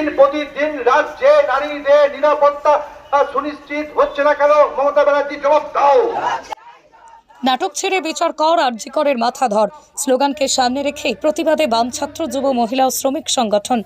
দিন প্রতিদিন রাজ্যে নারীদের নিরাপত্তা সুনিশ্চিত হচ্ছে না কেন? মমতা ব্যানার্জি জবাব দাও। নাটক ছেড়ে বিচার কর আরজিকরের মাথা ধর। স্লোগানকে সামনে রেখেই প্রতিবাদে বাম ছাত্র যুব মহিলা ও শ্রমিক সংগঠন।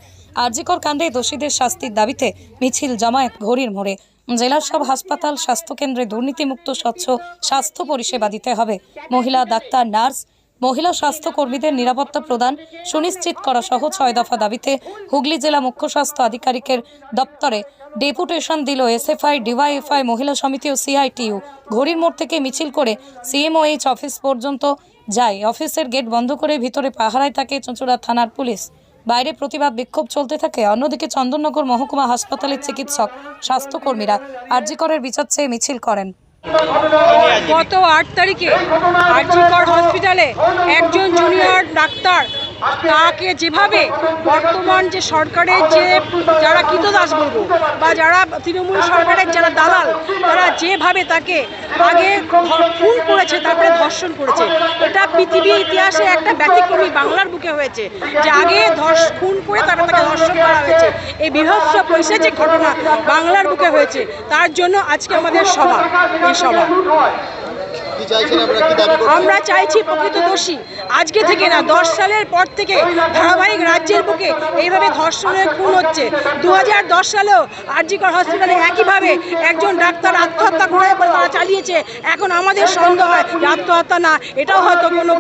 আরজিকর কাণ্ডে দোষীদের শাস্তির দাবিতে মিছিল জামায়াত ঘড়ির মোড়ে। জেলার সব হাসপাতাল, স্বাস্থ্যকেন্দ্রে দুর্নীতিমুক্ত স্বচ্ছ স্বাস্থ্য পরিষেবা দিতে হবে। মহিলা, ডাক্তার, নার্স মহিলা স্বাস্থ্যকর্মীদের নিরাপত্তা প্রদান সুনিশ্চিত করা সহ ছয় দফা দাবিতে হুগলি জেলা মুখ্য স্বাস্থ্য আধিকারিকের দপ্তরে ডেপুটেশন দিল এসএফআই, ডিওয়াইএফআই, মহিলা সমিতি ও সিআইটিইউ। ঘড়ির মোড় থেকে মিছিল করে সিএমওএইচ অফিস পর্যন্ত যায়। অফিসের গেট বন্ধ করে ভিতরে পাহারায় থাকে চুঁচুড়া থানার পুলিশ। বাইরে প্রতিবাদ বিক্ষোভ চলতে থাকে। অন্যদিকে চন্দননগর মহকুমা হাসপাতালের চিকিৎসক, স্বাস্থ্যকর্মীরা আরজিকরের বিচার চেয়ে মিছিল করেন। গত আট তারিখে আরজিকর হসপিটালে একজন জুনিয়র ডাক্তার তাকে যেভাবে বর্তমান যে সরকারের যে যারা কৃতদাস বলব বা যারা তৃণমূল সরকারের যারা দালাল, তারা যেভাবে তাকে আগে খুন করেছে, তারপরে ধর্ষণ করেছে, এটা পৃথিবীর ইতিহাসে একটা ব্যতিক্রমী বাংলার বুকে হয়েছে যে আগে ধর্ষ, খুন করে তারপরে তাকে ধর্ষণ করা হয়েছে। এই বৃহৎ যে ঘটনা বাংলার বুকে হয়েছে, তার জন্য আজকে আমাদের সভা, এই সভা। আমরা চাইছি প্রকৃত দোষী। আজকে থেকে না দশ সালের পর থেকে ধারাবাহিক রাজ্যের বুকে এইভাবে ধর্ষণের খুন হচ্ছে। দু হাজার দশ সালেও আরজিকর হসপিটালে একইভাবে একজন ডাক্তার আত্মহত্যা করে তারা চালিয়েছে। এখন আমাদের সন্দেহ হয় আত্মহত্যা না এটাও হয়তো কোনো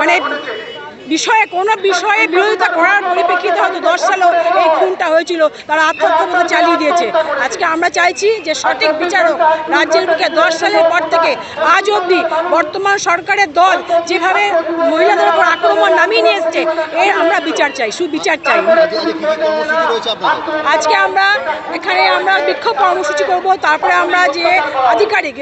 মানে বিষয়ে, কোনো বিষয়ে বিরোধিতা করার পরিপ্রেক্ষিতে হয়তো দশ সালেও এই খুনটা হয়েছিল, তারা আত্মহত্যা চালিয়ে দিয়েছে। আজকে আমরা চাইছি যে সঠিক বিচারক রাজ্যের বুকে দশ সালের পর থেকে আজ অবধি বর্তমান সরকারের দল যেভাবে মহিলাদের উপর আক্রমণ নামিয়ে নিয়ে এসছে, এর আমরা বিচার চাই, সুবিচার চাই। আজকে আমরা এখানে আমরা বিক্ষোভ কর্মসূচি করব, তারপরে আমরা যে আধিকারিক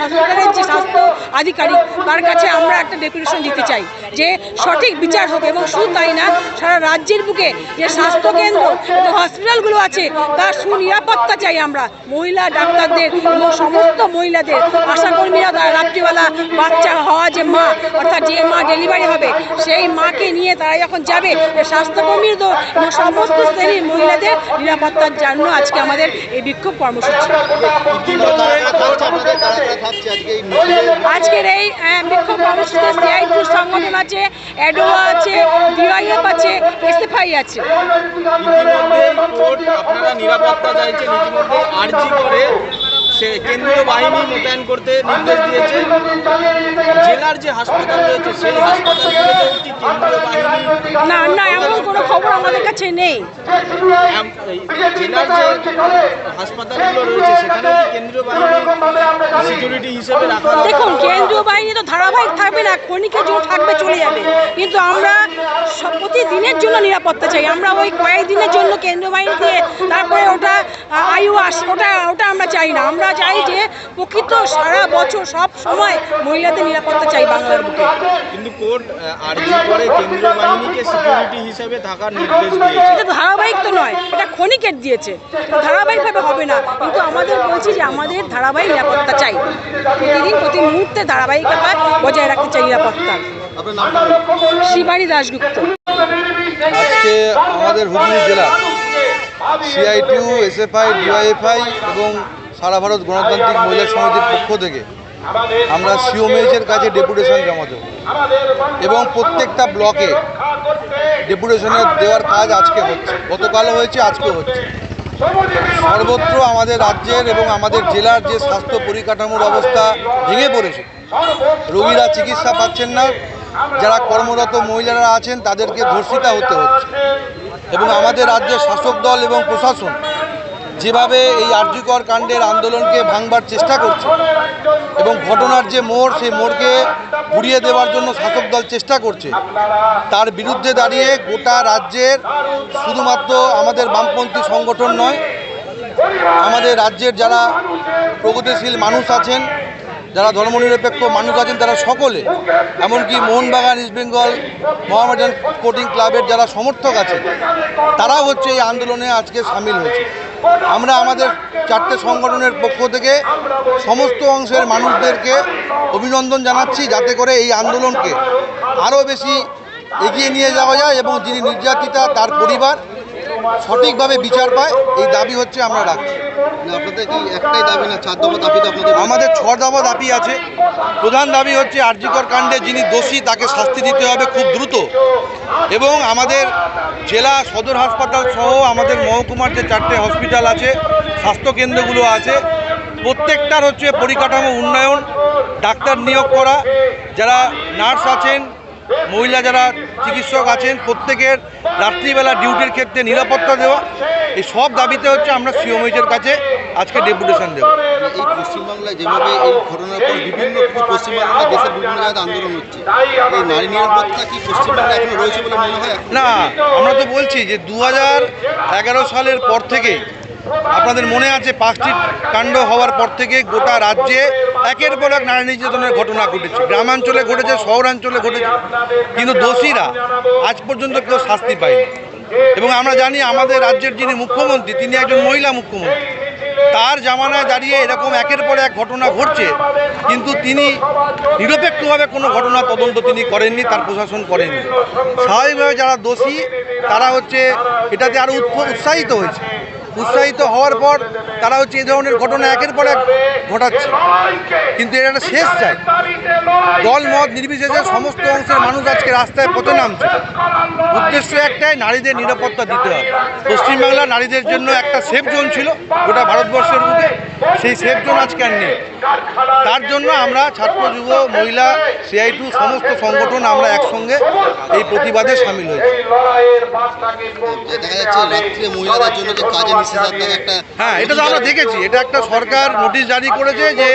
সরকারের যে স্বাস্থ্য আধিকারিক, তার কাছে আমরা একটা ডেপুটেশন দিতে চাই যে সঠিক বিচার হবে এবং শুধু তাই না সারা রাজ্যের বুকে যে স্বাস্থ্যকেন্দ্র এবং হসপিটালগুলো আছে তার সুনিরাপত্তা চাই আমরা। মহিলা ডাক্তারদের এবং সমস্ত মহিলাদের। আশাকর্মীরা তারা রাত্রিবেলা বাচ্চা হওয়া যে মা, অর্থাৎ যে মা ডেলিভারি হবে, সেই মাকে নিয়ে তারা যখন যাবে যে স্বাস্থ্যকর্মীদের এবং সমস্ত শ্রেণির মহিলাদের নিরাপত্তার জন্য আজকে আমাদের এই বিক্ষোভ কর্মসূচি। আজকের এই বিক্ষোভ কর্মসূচিতে সিআইটির সংগঠন আছে অ্যাডোয়া আছে ডিওয়াইএফ আছে এসএফআই আছে। ইতিমধ্যেই কোর্ট আপনারা নিরাপত্তা চাইছেন ইতিমধ্যে আরজি করে সে কেন্দ্রীয় বাহিনী মোতায়েন করতে নির্দেশ দিয়েছে। জেলার যে হাসপাতাল রয়েছে সেই হাসপাতালগুলোতেও কি কেন্দ্রীয় বাহিনী না না এমন কোনো খবর আমাদের কাছে নেই। এম- জেলার যে হাসপাতালগুলো রয়েছে সেখানে কি কেন্দ্রীয় বাহিনী সিকিউরিটি হিসেবে রাখা দেখুন কেন্দ্রীয় বাহিনী তো ধারাবাহিক থাকবে না ক্ষণিকের জন্য থাকবে চলে যাবে। কিন্তু আমরা সব প্রতিদিনের জন্য নিরাপত্তা চাই। আমরা ওই কয়েকদিনের জন্য কেন্দ্রীয় বাহিনী দিয়ে তারপরে ওটা আয়ু আস ওটা ওটা আমরা চাই না। আমরা চাই যে প্রকৃত সারা বছর সব সময় মহিলাদের নিরাপত্তা চাই বাংলার বুকে। কিন্তু কোর্ট আরজি করে কেন্দ্রীয় বাহিনীকে সিকিউরিটি হিসেবে থাকার নির্দেশ দিয়েছে। এটা ধারাবাহিক তো নয় এটা ক্ষণিকের দিয়েছে। ধারাবাহিকভাবে হবে না কিন্তু আমাদের বলছি যে আমাদের ধারাবাহিক নিরাপত্তা চাই। প্রতিদিন প্রতি মুহূর্তে ধারাবাহিকতা বজায় রাখতে চাই নিরাপত্তা। শিবানী দাশগুপ্ত। আজকে আমাদের হুগলি জেলা সিআইটিউ এসএফআই ডিওয়াইএফআই এবং সারা ভারত গণতান্ত্রিক মহিলা সমিতির পক্ষ থেকে আমরা সিওমএইচের কাছে ডেপুটেশন জমা দেব। এবং প্রত্যেকটা ব্লকে ডেপুটেশনের দেওয়ার কাজ আজকে হচ্ছে। গতকালও হয়েছে আজকে হচ্ছে। সর্বত্র আমাদের রাজ্যের এবং আমাদের জেলার যে স্বাস্থ্য পরিকাঠামোর অবস্থা ভেঙে পড়েছে, রোগীরা চিকিৎসা পাচ্ছেন না। যারা কর্মরত মহিলারা আছেন, তাদেরকে ধর্ষিতা হতে হচ্ছে। এবং আমাদের রাজ্যের শাসক দল এবং প্রশাসন যেভাবে এই আর্যিকর কাণ্ডের আন্দোলনকে ভাঙবার চেষ্টা করছে এবং ঘটনার যে মোড়, সেই মোড়কে ঘুরিয়ে দেওয়ার জন্য শাসক দল চেষ্টা করছে, তার বিরুদ্ধে দাঁড়িয়ে গোটা রাজ্যের শুধুমাত্র আমাদের বামপন্থী সংগঠন নয়, আমাদের রাজ্যের যারা প্রগতিশীল মানুষ আছেন, যারা ধর্মনিরপেক্ষ মানুষ আছেন, তারা সকলে, এমনকি মোহনবাগান, ইস্ট বেঙ্গল, মোহামেডান স্পোর্টিং ক্লাবের যারা সমর্থক আছেন, তারাও হচ্ছে এই আন্দোলনে আজকে সামিল হয়েছে। আমরা আমাদের চারটে সংগঠনের পক্ষ থেকে সমস্ত অংশের মানুষদেরকে অভিনন্দন জানাচ্ছি যাতে করে এই আন্দোলনকে আরও বেশি এগিয়ে নিয়ে যাওয়া যায় এবং যিনি নির্যাতিতা, তার পরিবার সঠিকভাবে বিচার পায়, এই দাবি হচ্ছে আমরা রাখছি। একটাই দাবি না, চার দাবি আমাদের ছ দফা দাবি আছে। প্রধান দাবি হচ্ছে আরজিকর কাণ্ডে যিনি দোষী, তাকে শাস্তি দিতে হবে খুব দ্রুত। এবং আমাদের জেলা সদর হাসপাতাল সহ আমাদের মহকুমার যে চারটে হসপিটাল আছে স্বাস্থ্যকেন্দ্রগুলো আছে, প্রত্যেকটার হচ্ছে পরিকাঠামো উন্নয়ন, ডাক্তার নিয়োগ করা, যারা নার্স আছেন, মহিলা যারা চিকিৎসক আছেন, প্রত্যেকের রাত্রিবেলা ডিউটির ক্ষেত্রে নিরাপত্তা দেওয়া এই সব দাবিতে হচ্ছে আমরা সিওমএইচের কাছে আজকে ডেপুটেশন দেবো। এই পশ্চিমবাংলায় যেভাবে এই ঘটনার পর বিভিন্ন পশ্চিমবাংলা দেশের বিভিন্ন জায়গায় আন্দোলন হচ্ছে এই নারী নিরাপত্তা কি পশ্চিমবাংলায় এখনও রয়েছে বলে মনে হয়? না আমরা তো বলছি যে দু এগারো সালের পর থেকে আপনাদের মনে আছে পাঁচটি কাণ্ড হওয়ার পর থেকে গোটা রাজ্যে একের পর এক নারী নির্যাতনের ঘটনা ঘটেছে। গ্রামাঞ্চলে ঘটেছে, শহরাঞ্চলে ঘটেছে। কিন্তু দোষীরা আজ পর্যন্ত কেউ শাস্তি পায়নি। এবং আমরা জানি আমাদের রাজ্যের যিনি মুখ্যমন্ত্রী, তিনি একজন মহিলা মুখ্যমন্ত্রী। তার জামানায় দাঁড়িয়ে এরকম একের পর এক ঘটনা ঘটছে, কিন্তু তিনি নিরপেক্ষভাবে কোনো ঘটনা তদন্ত তিনি করেননি, তার প্রশাসন করেননি। স্বাভাবিকভাবে যারা দোষী, তারা হচ্ছে এটাতে আরও উৎসাহিত হয়েছে। উৎসাহিত হওয়ার পর তারা হচ্ছে এই ধরনের ঘটনা একের পর এক ঘটাচ্ছে। কিন্তু এর একটা শেষ চাই। দল, মত, নির্বিশেষে সমস্ত অংশের মানুষ আজকে রাস্তায় পথে নামছে। উদ্দেশ্য একটাই, নারীদের নিরাপত্তা দিতে হবে। পশ্চিমবাংলার নারীদের জন্য একটা সেফ জোন ছিল গোটা ভারতবর্ষের বুকে। সেই সেফ জোন আজকে আর নেই। তার জন্য আমরা ছাত্র যুব মহিলা সিআইটু সমস্ত সংগঠন আমরা একসঙ্গে এই প্রতিবাদে সামিল হয়েছি। হ্যাঁ এটা তো আমরা দেখেছি। এটা একটা সরকার নোটিশ জারি করেছে যে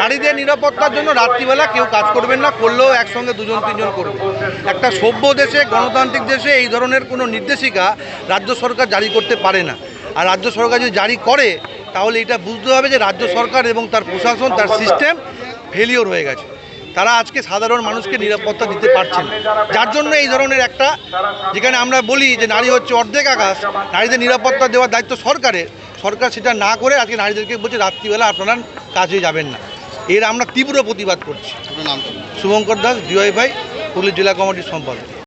নারীদের নিরাপত্তার জন্য রাত্রিবেলা কেউ কাজ করবেন না করলেও একসঙ্গে দুজন তিনজন করবে। একটা সভ্য দেশে গণতান্ত্রিক দেশে এই ধরনের কোনো নির্দেশিকা রাজ্য সরকার জারি করতে পারে না। আর রাজ্য সরকার যদি জারি করে তাহলে এটা বুঝতে হবে যে রাজ্য সরকার এবং তার প্রশাসন তার সিস্টেম ফেলিওর হয়ে গেছে। তারা আজকে সাধারণ মানুষকে নিরাপত্তা দিতে পারছেন যার জন্য এই ধরনের একটা যেখানে আমরা বলি যে নারী হচ্ছে অর্ধেক আকাশ নারীদের নিরাপত্তা দেওয়ার দায়িত্ব সরকারের। সরকার সেটা না করে আজকে নারীদেরকে বলছে রাত্রিবেলা আপনারা কাজে যাবেন না। এর আমরা তীব্র প্রতিবাদ করছি। আপনার নাম শুভঙ্কর দাস ডিওয়াই ভাই পুলিশ জেলা কমিটির সম্পাদক।